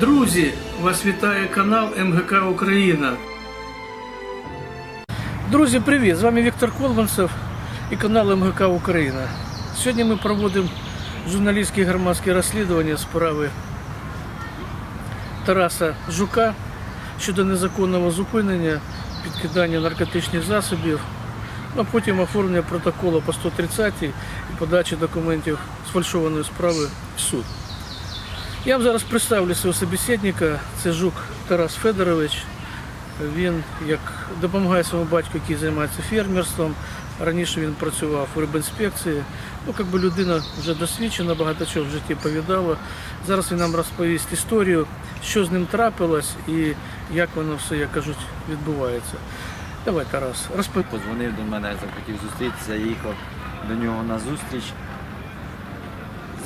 Друзі, вас вітає канал МГК Україна. Друзі, привіт! З вами Віктор Колманцев і канал МГК Україна. Сьогодні ми проводимо журналістське громадське розслідування справи Тараса Жука щодо незаконного зупинення, підкидання наркотичних засобів, а потім оформлення протоколу по 130 і подачі документів сфальшованої справи в суд. Я вам зараз представлю свого собеседника. Це Жук Тарас Федорович. Він як допомагає своєму батьку, який займається фермерством. Раніше він працював у рибінспекції. Ну, як би людина вже досвідчена, багато чого в житті повідала. Зараз він нам розповість історію, що з ним трапилось і як воно все, як кажуть, відбувається. Давай, Тарас, розповідай. Позвонив до мене, захотів зустрітися, їхав до нього на зустріч.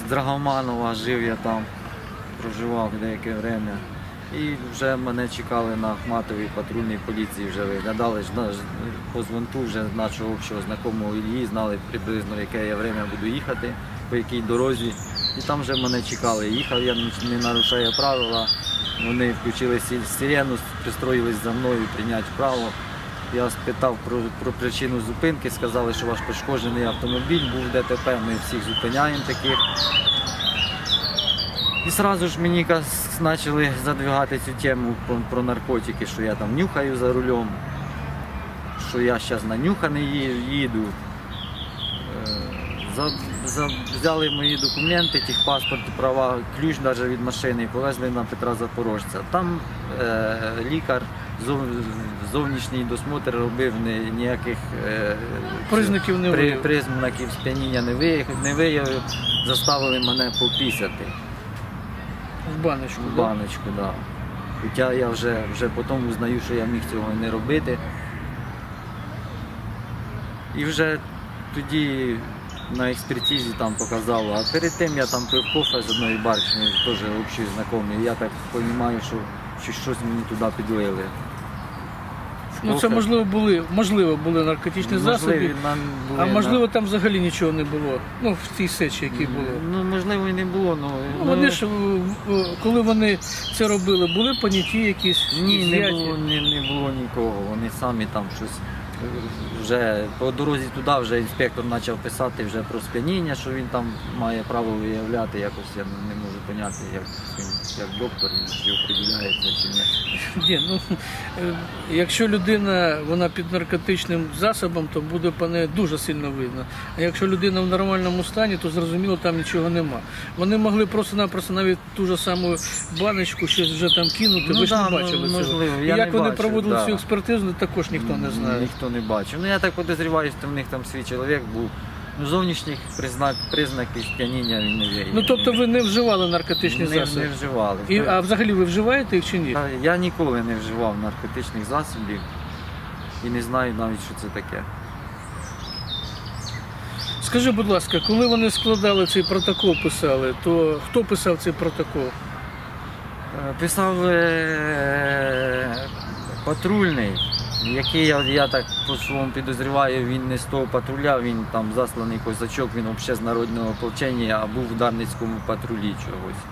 З Драгоманова жив я там, проживав деяке время. І вже мене чекали на Ахматовій патрульній поліції, вже виглядали по дзвонку вже нашого общого знайомого Ілії, знали приблизно, яке я время буду їхати, по якій дорозі. І там вже мене чекали. Їхав я не нарушаю правила. Вони включили сирену, пристроїлись за мною прийняти вправо. Я спитав про, про причину зупинки, сказали, що ваш пошкоджений автомобіль був ДТП, ми всіх зупиняємо таких. І одразу ж мені почали задвигати цю тему про, наркотики, що я там нюхаю за рулем, що я зараз нанюханий ї- їду. Е, взяли мої документи, техпаспорт, права, ключ навіть від машини і повезли на Петра Запорожця. Там е, лікар зов, зовнішній досмотр робив ні- ніяких е, Признаків не при, признаків сп'яніння не виявив, не виявив, заставили мене попісяти Баночку. в баночку. Да. Хоча я вже, вже потім узнаю, що я міг цього не робити. І вже тоді на експертизі там показало. А перед тим я там пив кофе з одної барщини, теж общий знайомий. Я так розумію, що щось мені туди підлили. Ну це можливо були, можливо, були наркотичні засоби. нам були А можливо, там взагалі нічого не було. Ну, в тій сечі, які були. Ну, можливо, і не було, ну, Ну, вони ж, коли вони це робили, були поняті якісь Ні, не було, не, не було нікого. Вони самі там щось е, вже по дорозі туди вже інспектор почав писати вже про сп'яніння, що він там має право виявляти. Якось я не можу поняти, як він як доктор чи определяється чи ні. Ні, ну, е, якщо людина вона під наркотичним засобом, то буде по неї дуже сильно видно. А якщо людина в нормальному стані, то зрозуміло, там нічого нема. Вони могли просто-напросто навіть ту ж саму баночку щось вже там кинути. Ну Ви ж да, не бачили ну, цього. можливо, І я як не вони бачив, проводили да. цю експертизу, також ніхто не знає. Ніхто не бачив. Ну я так підозріваю, що в них там свій чоловік був. Ну, зовнішніх признак, признаків сп'яніння він не виявив. Ну тобто ви не вживали наркотичні не, засоби. не вживали. І, а взагалі ви вживаєте їх чи ні? Я ніколи не вживав наркотичних засобів і не знаю навіть, що це таке. Скажи, будь ласка, коли вони складали цей протокол, писали, то хто писав цей протокол? Е, Писав е, патрульний, який я, я так по своєму підозріваю, він не з того патруля, він там засланий козачок, він взагалі з народного ополчення, а був в Дарницькому патрулі чогось.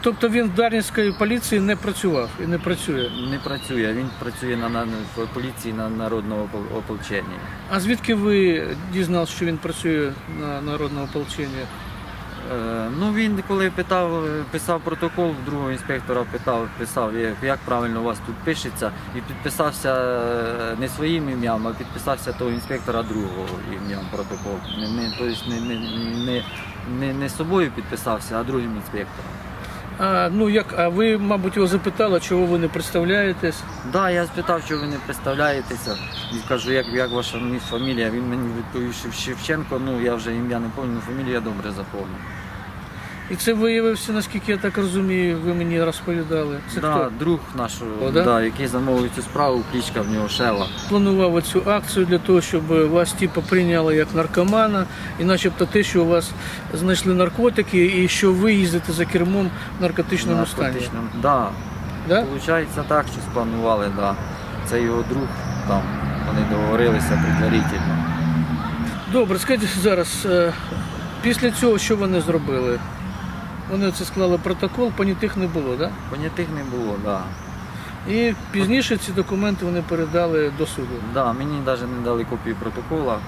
Тобто він в Дарницької поліції не працював і не працює. Не працює, він працює на, на по поліції на народного опол- ополчення. А звідки ви дізналися, що він працює на народне ополчення? Е, ну він коли питав, писав протокол, другого інспектора питав, писав, як, правильно у вас тут пишеться, і підписався е, не своїм ім'ям, а підписався того інспектора другого ім'ям протокол. Не, не, не, не, не, не собою підписався, а другим інспектором. А ну як, а ви, мабуть, його запитали, чого ви не представляєтесь? Так, да, я спитав, чого ви не представляєтеся. І кажу, як, як ваша фамілія. Він мені відповів Шевченко, ну я вже ім'я не пам'ятаю, фамілію я добре запомнив. І це виявився, наскільки я так розумію, ви мені розповідали. Це да, хто друг нашого, О, да? да? який замовив цю справу, кличка в нього Шева. планував цю акцію для того, щоб вас типу, прийняли як наркомана, і начебто те, що у вас знайшли наркотики, і що ви їздите за кермом в наркотичному стані. Да. Да? Получається так, що спланували, да. Це його друг там. Вони договорилися предварительно. Добре, скажіть зараз, е, після цього що вони зробили? Вони це склали протокол, понятих не було, да? Понятих не було, так. Да. І пізніше ці документи вони передали до суду. Да, мені навіть не дали копію протокола.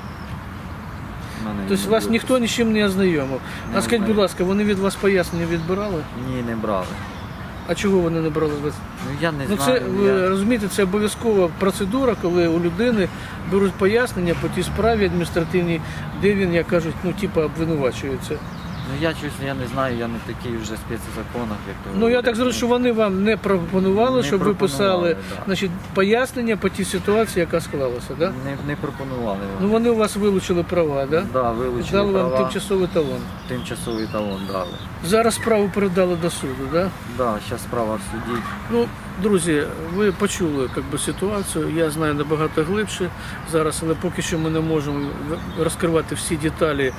Тобто вас ніхто нічим не ознайомив. Не А скажіть, будь ласка, вони від вас пояснення відбирали? Ні, не брали. А чого вони не брали з вас? Ну я не Ну це ви я... розумієте, це обов'язкова процедура, коли у людини беруть пояснення по тій справі адміністративній, де він, як кажуть, ну типа обвинувачується. Ну я щось я не знаю, я не такий вже спец у законах, як то Ну я так зрозумів, що вони вам не пропонували, Не щоб ви пропонували, писали да. значить, пояснення по тій ситуації, яка склалася, да? Не, не пропонували. Ну вони у вас вилучили права, да? да, вилучили Дали вам тимчасовий талон. тимчасовий талон дали. Зараз справу передали до суду, да? Да, зараз справа в суді. Ну, друзі, ви почули как би, ситуацію. Я знаю набагато глибше зараз, але поки що ми не можемо розкривати всі деталі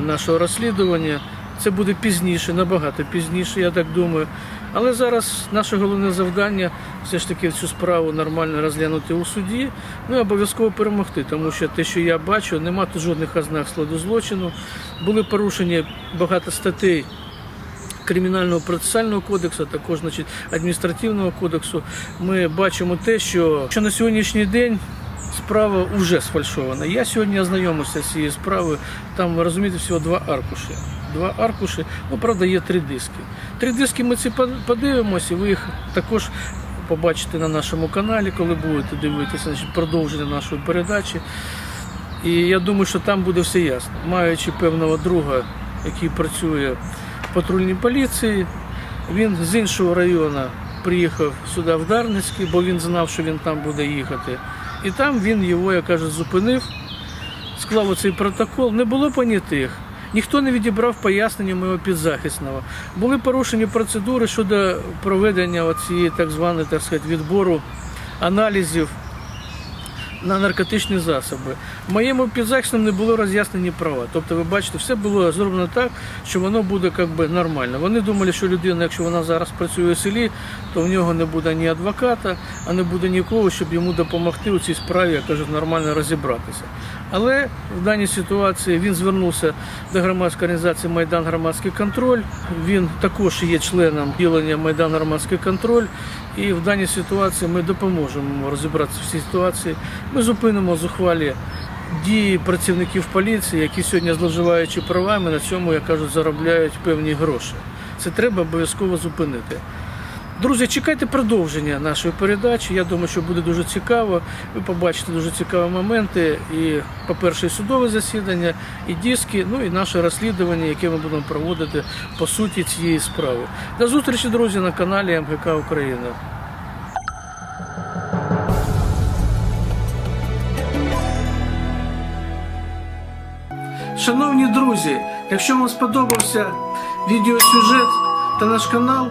нашого розслідування. Це буде пізніше, набагато пізніше, я так думаю. Але зараз наше головне завдання все ж таки цю справу нормально розглянути у суді, ну і обов'язково перемогти, тому що те, що я бачу, немає тут жодних ознак складу злочину. Були порушені багато статей Кримінального процесуального кодексу, також значить, адміністративного кодексу, ми бачимо те, що, що на сьогоднішній день справа вже сфальшована. Я сьогодні ознайомився з цією справою. Там розумієте всього два аркуші. Два аркуші, ну правда, є три диски. Три диски ми ці подивимося, і ви їх також побачите на нашому каналі, коли будете дивитися значить, продовження нашої передачі. І я думаю, що там буде все ясно. Маючи певного друга, який працює в патрульній поліції, він з іншого району приїхав сюди в Дарницький, бо він знав, що він там буде їхати. І там він його, я кажу, зупинив, склав оцей протокол. Не було понятих. Ніхто не відібрав пояснення моєго підзахисного. Були порушені процедури щодо проведення цієї так званої так сказати, відбору аналізів на наркотичні засоби. Моєму підзахисному не було роз'яснені права. Тобто, ви бачите, все було зроблено так, що воно буде як би, нормально. Вони думали, що людина, якщо вона зараз працює у селі, то в нього не буде ні адвоката, а не буде нікого, щоб йому допомогти у цій справі, як кажуть, нормально розібратися. Але в даній ситуації він звернувся до громадської організації Майдан Громадський контроль. Він також є членом ділення Майдан Громадський контроль. І в даній ситуації ми допоможемо розібратися в цій ситуації. Ми зупинимо зухвалі дії працівників поліції, які сьогодні, зловживаючи правами, на цьому, як кажуть, заробляють певні гроші. Це треба обов'язково зупинити. Друзі, чекайте продовження нашої передачі. Я думаю, що буде дуже цікаво. Ви побачите дуже цікаві моменти. І, по-перше, і судове засідання, і диски, ну і наше розслідування, яке ми будемо проводити по суті цієї справи. До зустрічі, друзі, на каналі МГК Україна. Шановні друзі, якщо вам сподобався відеосюжет та наш канал,